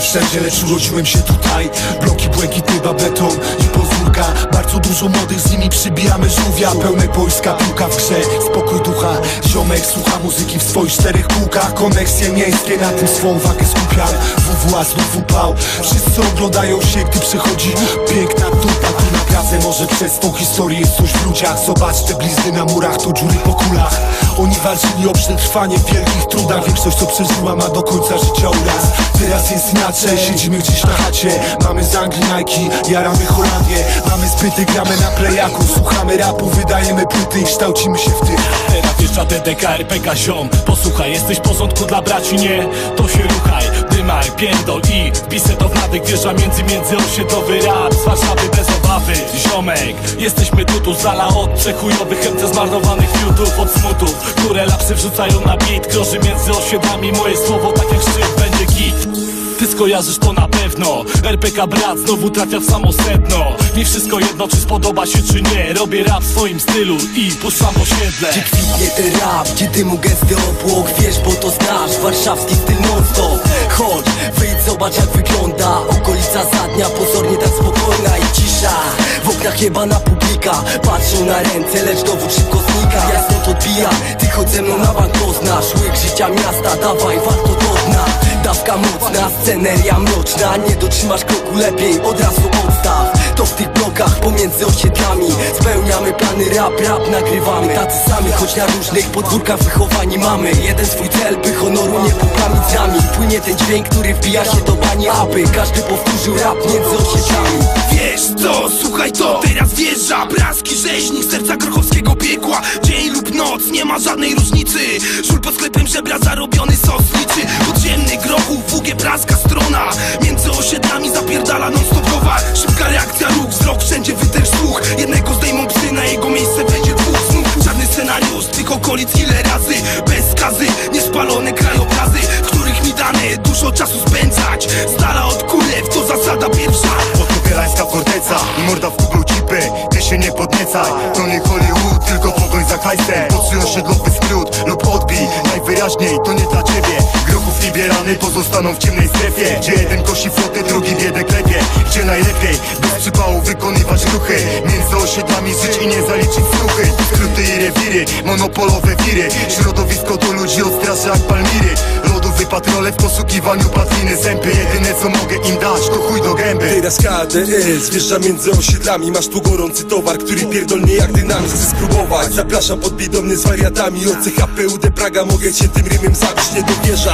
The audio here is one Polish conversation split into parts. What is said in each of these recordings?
wszędzie, lecz urodziłem się tutaj. Bloki, błękitny beton i podwórka. Bardzo dużo młodych, z nimi przybijamy żółwia. Pełne boiska, piłka w grze, spokój ducha. Ziomek słucha muzyki w swoich czterech kółkach. Koneksje miejskie, na tym swą uwagę skupiam. WWA znów upał Wszyscy oglądają się, gdy przychodzi Piękna tuta, pracę Może przez tą historię jest coś w ludziach Zobacz te blizny na murach, to dziury po kulach. Oni walczyli o przetrwanie w wielkich trudach. Większość co przeżyła ma do końca życia uraz. Teraz jest inaczej, siedzimy gdzieś na chacie. Mamy z Anglii Nike, jaramy Holandię. Mamy zbyty, gramy na playaku Słuchamy rapu, wydajemy płyty i kształcimy się w tych Teraz wjeżdża DDK, RPK ziom. Posłuchaj, jesteś porządku dla braci, nie? To się ruchaj, dymaj, pierdol i Wpisę to w nawyk, wjeżdża między, między osiedlowy rap Z Warszawy bez obawy, ziomek Jesteśmy tu, tu z dala od przechujowych chętce zmarnowanych fiutów Od smutów, które lapsy wrzucają na beat. Krąży między osiedlami, moje słowo tak jak szczyt będzie git. Ty skojarzysz to na pewno RPK brat znowu trafia w samo sedno. Mi wszystko jedno czy spodoba się czy nie Robię rap w swoim stylu i puszczam osiedle Gdzie kwitnie ten rap, gdzie dymu gęsty obłok Wiesz, bo to znasz, warszawski styl non-stop Chodź, wyjdź, zobacz jak wygląda. Okolica zadnia, pozornie tak spokojna i cisza. W oknach jebana publika Patrzą na ręce, lecz dowód szybko znika. Jasno to odbija, ty chodź ze mną na bank poznasz Łyk życia miasta, dawaj, warto do dna Dawka mocna, sceneria mroczna. Nie dotrzymasz kroku lepiej, od razu odstaw. To w tych blokach pomiędzy osiedlami Rap, rap nagrywamy. Tacy sami, choć na różnych podwórkach wychowani mamy. Jeden swój cel, by honoru nie poplamić z nami Płynie ten dźwięk, który wbija się do bani Aby każdy powtórzył rap między osiedlami. Wiesz co, słuchaj to, teraz wjeżdża Braski rzeźnik serca grochowskiego piekła. Dzień lub noc, nie ma żadnej różnicy. Żul pod sklepem żebra zarobiony sos liczy Podziemny grochów, WG praska strona. Między osiedlami zapierdala non stop Szybka reakcja, ruch, wzrok, wszędzie wytęż słuch. Jednego okolic ile razy Bez skazy, niespalone krajobrazy Których mi dane dużo czasu spędzać. Z dala od kulew, to zasada pierwsza. Podkopielańska forteca morda w kuglu cipy Ty się nie podniecaj, to nie Hollywood Tylko pogoń za hajsem. Potrzyj osiedlowy skrót lub odbij. Najwyraźniej to nie dla ciebie Grochów liberalny pozostaną w ciemnej strefie. Gdzie jeden kosi flotę, drugi biedę klepie Gdzie najlepiej? Bez przypału wykonywać ruchy. Między osiedlami żyć i nie zaliczyć skruchy Skróty i rewiry, monopolowe wiry. Środowisko do ludzi odstrasza jak palmiry. Lodowy patrole w poszukiwaniu padliny zęby Jedyne co mogę im dać to chuj do gęby. Teraz KDS wjeżdża między osiedlami. Masz tu gorący towar, który pierdolnie jak dynamit. Chcę spróbować, zapraszam podbij do mnie z wariatami. Od CHPUD Praga mogę cię tym rymem zabić. Nie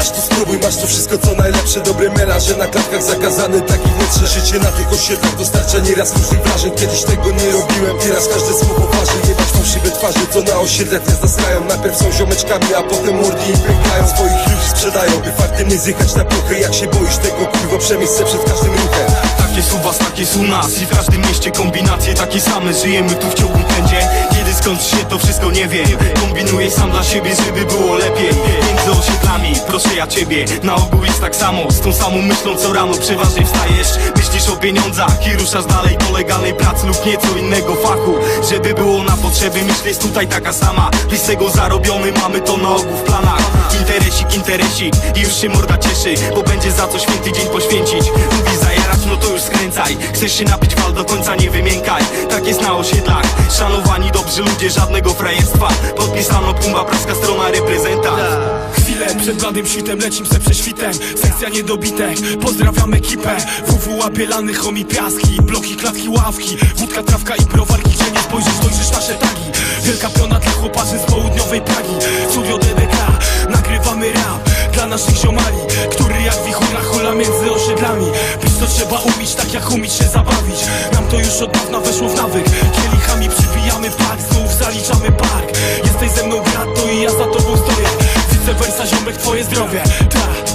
dowierzasz, to spróbuj, masz tu wszystko co najlepsze. Dobre melanże na klatkach zakazane Taki wnętrze życie. Na tych osiedlach Dostarcza nieraz różnych wrażeń. Kiedyś tego nie robiłem, teraz każde słowo waży. Jebać fałszywe twarze, co na osiedlach nie zasrają Najpierw są ziomeczkami, a potem mordy im pękają. Swoich ludzi sprzedają, by faktem nie zjechać na prochy Jak się boisz tego kurwa, przemyśl se przed każdym ruchem. Takie są was, takie są nas I w każdym mieście kombinacje takie same. Żyjemy tu w ciągłym pędzie Kiedy skończy się to wszystko nie wiem Kombinuję sam dla siebie, żeby było lepiej. Między osiedlami, proszę ja ciebie. Na ogół jest tak samo, z tą samą myślą co rano Przeważnie wstajesz, myślisz o pieniądzach I ruszasz dalej do legalnej pracy lub nieco innego fachu. Żeby było na potrzeby, myśl jest tutaj taka sama. I z tego zarobiony mamy to na ogół w planach. Interesik, interesik i już się morda cieszy Bo będzie za co święty dzień poświęcić. Lubi zajerać, no to już skręcaj. Chcesz się napić wal do końca nie wymiękaj. Tak jest na osiedlach Szanowani ludzie, żadnego frajerstwa. Podpisano pumba, praska strona reprezentant Chwilę przed bladym świtem lecim se prześwitem Sekcja niedobitek, pozdrawiam ekipę. WWA Bielany, homi piaski Bloki, klatki, ławki. Wódka, trawka i browarki Gdzie nie spojrzysz, dojrzysz nasze tagi. Wielka piona dla chłopaczy z południowej Pragi. Studio DDK, nagrywamy rap Dla naszych ziomali, który jak wichura hula między osiedlami. Pić to trzeba umieć, tak jak umieć się zabawić. Nam to już od dawna weszło w nawyk. Kielichami przybijamy pak, zaliczamy park. Jesteś ze mną brat, i ja za tobą stoję. Vice versa ziomek, twoje zdrowie. Ta,